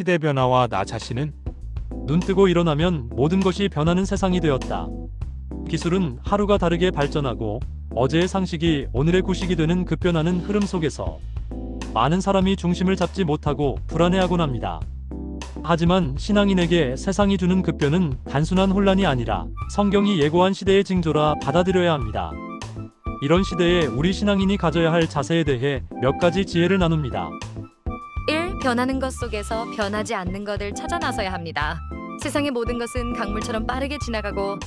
시대 변화와 나 자신은 눈뜨고 일어나면 모든 것이 변하는 세상이 되었다. 기술은 하루가 다르게 발전하고 어제의 상식이 오늘의 구식이 되는 급변하는 흐름 속에서 많은 사람이 중심을 잡지 못하고 불안해하곤 합니다. 하지만 신앙인에게 세상이 주는 급변은 단순한 혼란이 아니라 성경이 예고한 시대의 징조라 받아들여야 합니다. 이런 시대에 우리 신앙인이 가져야 할 자세에 대해 몇 가지 지혜를 나눕니다. 1. 변하는 것 속에서 변하지 않는 것을 찾아 나서야 합니다. 세상의 모든 것은 강물처럼 빠르게 지나가고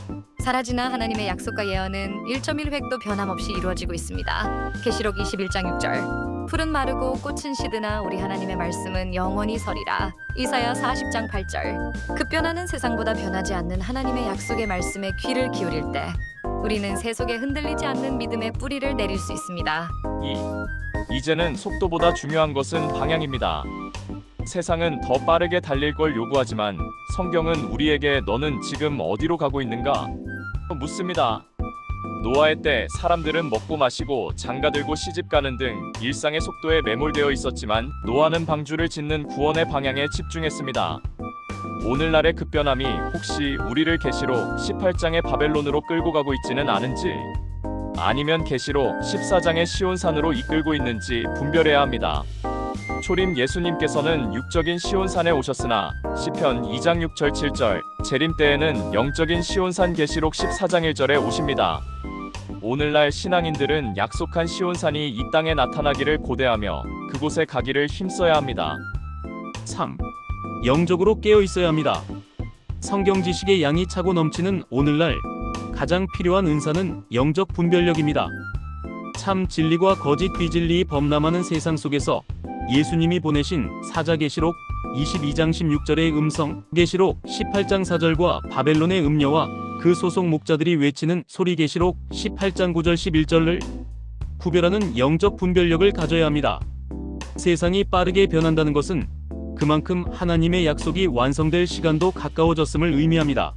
사라지나 하나님의 약속과 예언은 1.1획도 변함없이 이루어지고 있습니다. 계시록 21장 6절 풀은 마르고 꽃은 시드나 우리 하나님의 말씀은 영원히 서리라. 이사야 40장 8절 급변하는 세상보다 변하지 않는 하나님의 약속의 말씀에 귀를 기울일 때 우리는 세속에 흔들리지 않는 믿음의 뿌리를 내릴 수 있습니다. 2. 이제는 속도보다 중요한 것은 방향입니다. 세상은 더 빠르게 달릴 걸 요구하지만 성경은 우리에게 너는 지금 어디로 가고 있는가? 묻습니다. 노아의 때 사람들은 먹고 마시고 장가 들고 시집 가는 등 일상의 속도에 매몰되어 있었지만 노아는 방주를 짓는 구원의 방향에 집중했습니다. 오늘날의 급변함이 혹시 우리를 계시록 18장의 바벨론으로 끌고 가고 있지는 않은지 아니면 계시록 14장의 시온산으로 이끌고 있는지 분별해야 합니다. 초림 예수님께서는 육적인 시온산에 오셨으나 시편 2장 6절 7절 재림 때에는 영적인 시온산 계시록 14장 1절에 오십니다. 오늘날 신앙인들은 약속한 시온산이 이 땅에 나타나기를 고대하며 그곳에 가기를 힘써야 합니다. 3. 영적으로 깨어 있어야 합니다. 성경 지식의 양이 차고 넘치는 오늘날 가장 필요한 은사는 영적 분별력입니다. 참 진리와 거짓 비진리이 범람하는 세상 속에서 예수님이 보내신 사자계시록 22장 16절의 음성, 계시록 18장 4절과 바벨론의 음녀와 그 소속 목자들이 외치는 소리 계시록 18장 9절 11절을 구별하는 영적 분별력을 가져야 합니다. 세상이 빠르게 변한다는 것은 그만큼 하나님의 약속이 완성될 시간도 가까워졌음을 의미합니다.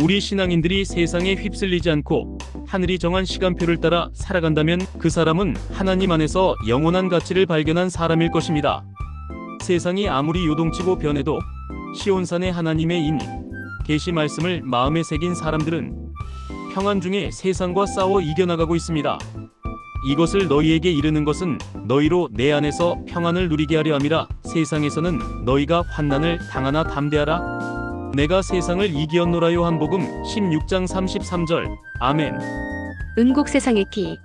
우리 신앙인들이 세상에 휩쓸리지 않고 하늘이 정한 시간표를 따라 살아간다면 그 사람은 하나님 안에서 영원한 가치를 발견한 사람일 것입니다. 세상이 아무리 요동치고 변해도 시온산의 하나님의 인 계시 말씀을 마음에 새긴 사람들은 평안 중에 세상과 싸워 이겨나가고 있습니다. 이것을 너희에게 이르는 것은 너희로 내 안에서 평안을 누리게 하려 함이라 세상에서는 너희가 환난을 당하나 담대하라? 내가 세상을 이기었노라 요 한복음 16장 33절. 아멘. 은국 세상의 키